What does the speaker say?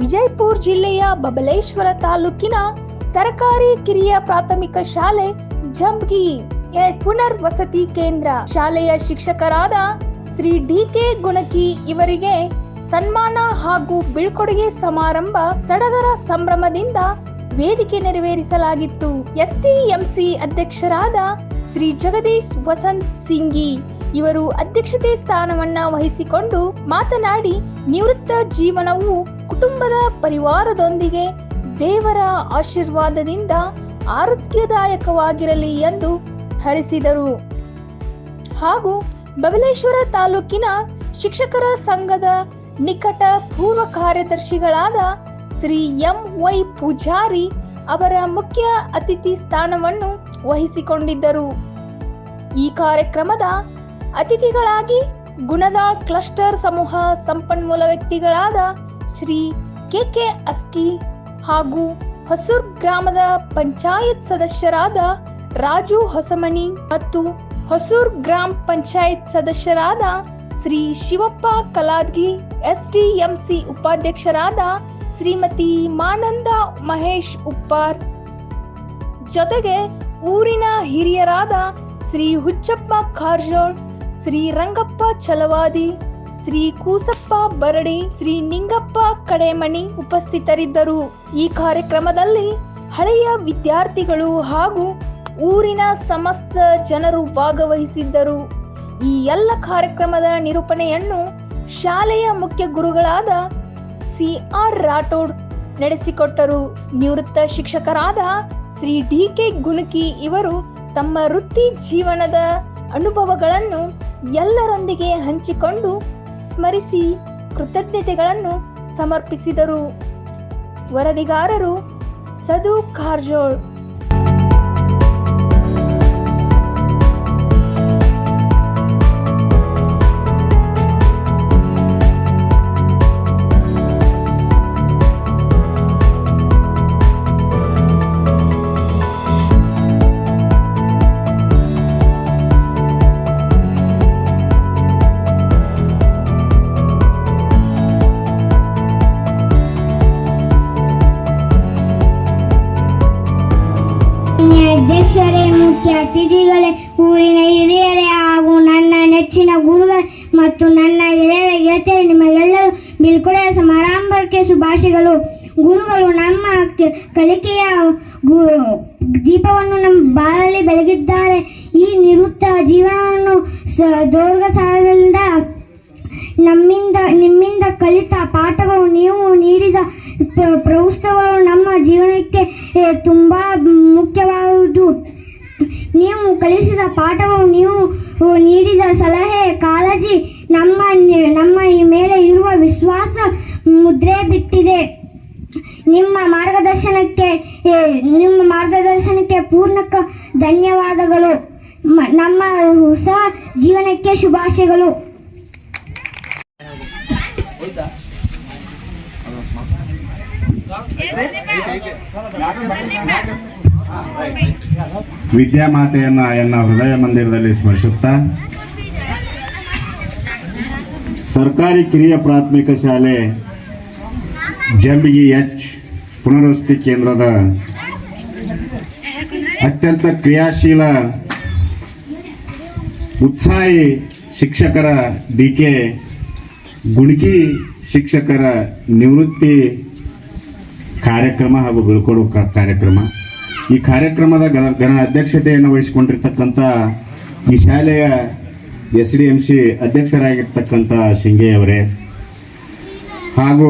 ವಿಜಯಪುರ ಜಿಲ್ಲೆಯ ಬಬಲೇಶ್ವರ ತಾಲೂಕಿನ ಸರ್ಕಾರಿ ಕಿರಿಯ ಪ್ರಾಥಮಿಕ ಶಾಲೆ ಜಂಬ್ಗಿ ಪುನರ್ ವಸತಿ ಕೇಂದ್ರ. ಶಾಲೆಯ ಶಿಕ್ಷಕರಾದ ಶ್ರೀ ಡಿ ಕೆ ಗುಣಕಿ ಇವರಿಗೆ ಸನ್ಮಾನ ಹಾಗೂ ಬೀಳ್ಕೊಡುಗೆ ಸಮಾರಂಭ ಸಡಗರ ಸಂಭ್ರಮದಿಂದ ವೇದಿಕೆ ನೆರವೇರಿಸಲಾಗಿತ್ತು. ಸಿ ಅಧ್ಯಕ್ಷರಾದ ಶ್ರೀ ಜಗದೀಶ್ ವಸಂತ್ ಸಿಂಗಿ ಇವರು ಅಧ್ಯಕ್ಷತೆ ಸ್ಥಾನವನ್ನ ವಹಿಸಿಕೊಂಡು ಮಾತನಾಡಿ ನಿವೃತ್ತ ಜೀವನವು ಕುಟುಂಬದ ಪರಿವಾರದೊಂದಿಗೆ ದೇವರ ಆಶೀರ್ವಾದದಿಂದ ಆರೋಗ್ಯದಾಯಕವಾಗಿರಲಿ ಎಂದು ಹರಿಸಿದರು. ಹಾಗೂ ಬಬಲೇಶ್ವರ ತಾಲೂಕಿನ ಶಿಕ್ಷಕರ ಸಂಘದ ನಿಕಟ ಪೂರ್ವ ಕಾರ್ಯದರ್ಶಿಗಳಾದ ಶ್ರೀ ಎಂ ವೈ ಪೂಜಾರಿ ಅವರ ಮುಖ್ಯ ಅತಿಥಿ ಸ್ಥಾನವನ್ನು ವಹಿಸಿಕೊಂಡಿದ್ದರು. ಈ ಕಾರ್ಯಕ್ರಮದ ಅತಿಥಿಗಳಾಗಿ ಗುಣದಾಳ್ ಕ್ಲಸ್ಟರ್ ಸಮೂಹ ಸಂಪನ್ಮೂಲ ವ್ಯಕ್ತಿಗಳಾದ ಶ್ರೀ ಕೆ ಕೆ ಅಸ್ಕಿ ಹಾಗೂ ಹೊಸೂರ್ ಗ್ರಾಮದ ಪಂಚಾಯತ್ ಸದಸ್ಯರಾದ ರಾಜು ಹೊಸಮಣಿ ಮತ್ತು ಹೊಸೂರ್ ಗ್ರಾಮ ಪಂಚಾಯತ್ ಸದಸ್ಯರಾದ ಶ್ರೀ ಶಿವಪ್ಪ ಕಲಾದ್ಗಿ, ಎಸ್ಡಿಎಂಸಿ ಉಪಾಧ್ಯಕ್ಷರಾದ ಶ್ರೀಮತಿ ಮಾನಂದ ಮಹೇಶ್ ಉಪ್ಪಾರ್. ಜೊತೆಗೆ ಊರಿನ ಹಿರಿಯರಾದ ಶ್ರೀ ಹುಚ್ಚಪ್ಪ ಖಾರ್ಜೋಳ್, ಶ್ರೀ ರಂಗಪ್ಪ ಚಲವಾದಿ ಶ್ರೀ ಕೂಸಪ್ಪ ಬರಡಿ, ಶ್ರೀ ನಿಂಗಪ್ಪ ಕಡೆಮಣಿ ಉಪಸ್ಥಿತರಿದ್ದರು. ಈ ಕಾರ್ಯಕ್ರಮದಲ್ಲಿ ಹಳೆಯ ವಿದ್ಯಾರ್ಥಿಗಳು ಹಾಗೂ ಊರಿನ ಸಮಸ್ತ ಜನರು ಭಾಗವಹಿಸಿದ್ದರು. ಈ ಎಲ್ಲ ಕಾರ್ಯಕ್ರಮದ ನಿರೂಪಣೆಯನ್ನು ಶಾಲೆಯ ಮುಖ್ಯ ಗುರುಗಳಾದ ಸಿ ಆರ್ ರಾಠೋಡ್ ನಡೆಸಿಕೊಟ್ಟರು. ನಿವೃತ್ತ ಶಿಕ್ಷಕರಾದ ಶ್ರೀ ಡಿ ಕೆ ಗುಣಕಿ ಇವರು ತಮ್ಮ ವೃತ್ತಿ ಜೀವನದ ಅನುಭವಗಳನ್ನು ಎಲ್ಲರೊಂದಿಗೆ ಹಂಚಿಕೊಂಡು ಸ್ಮರಿಸಿ ಕೃತಜ್ಞತೆಗಳನ್ನು ಸಮರ್ಪಿಸಿದರು. ವರದಿಗಾರರು ಸದು ಕಾರ್ಜೋಳ್. ಅಧ್ಯಕ್ಷರೇ ಮುಖ್ಯ ಅತಿಥಿಗಳೇ, ಊರಿನ ಹಿರಿಯರೇ ಹಾಗೂ ನನ್ನ ನೆಚ್ಚಿನ ಗುರುಗಳೇ ಮತ್ತು ನನ್ನ ಗೆಳೆಯರ ಗೆಳತಿಯರೇ, ನಿಮಗೆಲ್ಲರೂ ಬೀಳ್ಕೊಡುಗೆ ಸಮಾರಂಭಕ್ಕೆ ಶುಭಾಶಯಗಳು. ಗುರುಗಳು ನಮ್ಮ ಕಲಿಕೆಯ ದೀಪವನ್ನು ನಮ್ಮ ಬಾಳಲ್ಲಿ ಬೆಳಗಿದ್ದಾರೆ. ಈ ನಿವೃತ್ತ ಜೀವನವನ್ನು ದೀರ್ಘ ಸಾಲದಿಂದ ನಮ್ಮಿಂದ, ನಿಮ್ಮಿಂದ ಕಲಿತ ಪಾಠಗಳು ನೀವು ನೀಡಿದ ಪ- ಕಲಿಸಿದ ಪಾಠವು ನೀವು ನೀಡಿದ ಸಲಹೆ, ಕಾಳಜಿ, ನಮ್ಮ ನಮ್ಮ ಮೇಲೆ ಇರುವ ವಿಶ್ವಾಸ ಮುದ್ರೆ ಬಿಟ್ಟಿದೆ. ನಿಮ್ಮ ಮಾರ್ಗದರ್ಶನಕ್ಕೆ ನಿಮ್ಮ ಮಾರ್ಗದರ್ಶನಕ್ಕೆ ಪೂರ್ಣಕ ಧನ್ಯವಾದಗಳು. ನಮ್ಮ ಹೊಸ ಜೀವನಕ್ಕೆ ಶುಭಾಶಯಗಳು. ವಿದ್ಯಾಮಾತೆಯನ್ನ ಆಯನ್ನ ಹೃದಯ ಮಂದಿರದಲ್ಲಿ ಸ್ಮರಿಸುತ್ತಾ ಸರ್ಕಾರಿ ಕಿರಿಯ ಪ್ರಾಥಮಿಕ ಶಾಲೆ ಜಂಬಿಗಿ ಎಚ್ ಪುನರ್ವಸತಿ ಕೇಂದ್ರದ ಅತ್ಯಂತ ಕ್ರಿಯಾಶೀಲ ಉತ್ಸಾಹಿ ಶಿಕ್ಷಕರ ಡಿ ಕೆ ಗುಣಕಿ ಶಿಕ್ಷಕರ ನಿವೃತ್ತಿ ಕಾರ್ಯಕ್ರಮ ಹಾಗೂ ಬೀಳ್ಕೊಡೋ ಕ- ಕಾರ್ಯಕ್ರಮ. ಈ ಕಾರ್ಯಕ್ರಮದ ಗಣ ಅಧ್ಯಕ್ಷತೆಯನ್ನು ವಹಿಸಿಕೊಂಡಿರ್ತಕ್ಕಂಥ ಈ ಶಾಲೆಯ ಎಸ್ ಡಿ ಎಂ ಸಿ ಅಧ್ಯಕ್ಷರಾಗಿರ್ತಕ್ಕಂಥ ಶೃಂಗೇಯವರೇ ಹಾಗೂ